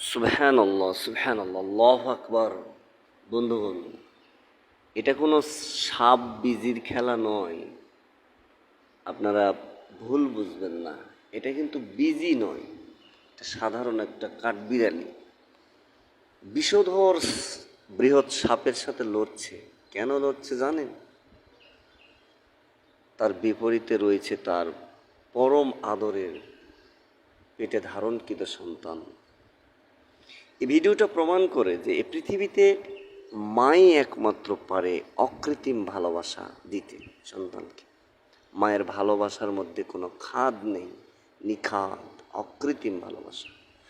সুবহান আল্লাহ সুবহান আল্লাহ আকবর। বন্ধুগণ, এটা কোনো সাপ বিজির খেলা নয়। আপনারা ভুল বুঝবেন না। এটা কিন্তু বিজি নয়। সাধারণ একটা কাঠবিড়ালি। বিষধর বৃহৎ সাপের সাথে লড়ছে। কেন লড়ছে জানেন? তার বিপরীতে রয়েছে তার পরম আদরের, পেটে ধারণকৃত সন্তান। এই ভিডিওটা প্রমাণ করে যে এই পৃথিবীতে মাই একমাত্র পারে অকৃত্রিম ভালোবাসা দিতে সন্তানকে। মায়ের ভালোবাসার মধ্যে কোনো খাদ নেই, নিখাদ, অকৃত্রিম ভালোবাসা।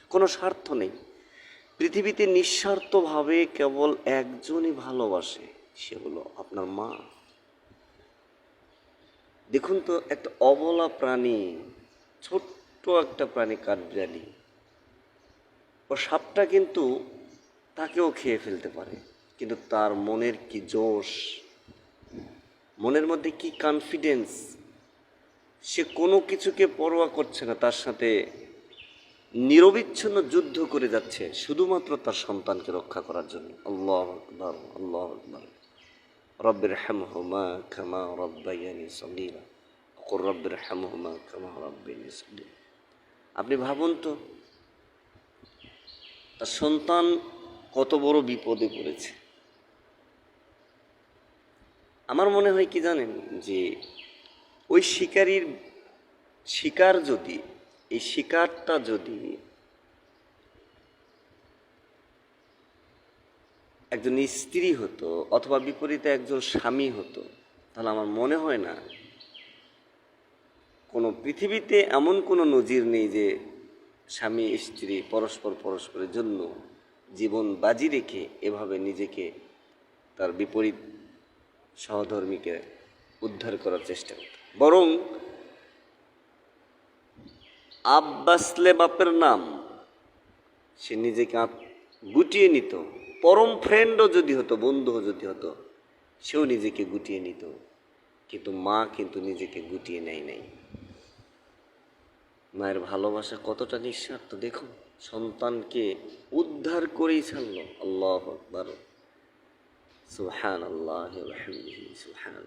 কোনো স্বার্থ নেই। পৃথিবীতে নিঃস্বার্থভাবে কেবল একজনই ভালোবাসে, সে হলো আপনার মা। দেখুন তো, একটা অবলা প্রাণী, ছোট্ট একটা প্রাণী, কাঠবিড়ালি ও সাপটা কিন্তু তাকেও খেয়ে ফেলতে পারে। কিন্তু তার মনের কি জোশ? মনের মধ্যে কি কনফিডেন্স সে কোনো কিছুকে পরোয়া করছে না, তার সাথে নিরবিচ্ছিন্ন যুদ্ধ করে যাচ্ছে শুধুমাত্র তার সন্তানকে রক্ষা করার জন্য। আল্লাহ আকবর আল্লাহ আকবর। রব্বের হ্যামহুমা খামা রব্বাইয়ানি অকর রব্বের হ্যামহুমা খামা রব্বাইয়ানি সগীরা। আপনি ভাবুন তো তার সন্তান কত বড় বিপদে পড়েছে। আমার মনে হয় কি জানেন যে ওই শিকারীর শিকার যদি, এই শিকারটা যদি একজন স্ত্রী হতো অথবা বিপরীতে একজন স্বামী হতো, তাহলে আমার মনে হয় না কোনো পৃথিবীতে এমন কোনো নজির নেই যে স্বামী, স্ত্রী পরস্পর পরস্পরের জন্য জীবন বাজি রেখে এভাবে নিজেকে তার বিপরীত সহধর্মীকে উদ্ধার করার চেষ্টা করত। বরং আব্বাসলে বাপের নাম সে নিজেকে গুটিয়ে নিত। পরম ফ্রেন্ডও যদি হতো, বন্ধুও যদি হতো, সেও নিজেকে গুটিয়ে নিত। কিন্তু মা কিন্তু নিজেকে গুটিয়ে নেয় নাই। মায়ের ভালোবাসা কতটা নিঃস্বার্থ দেখুন। সন্তানকে উদ্ধার করেই ছাড়ল। আল্লাহ আকবর। সুহান আল্লাহ সুহান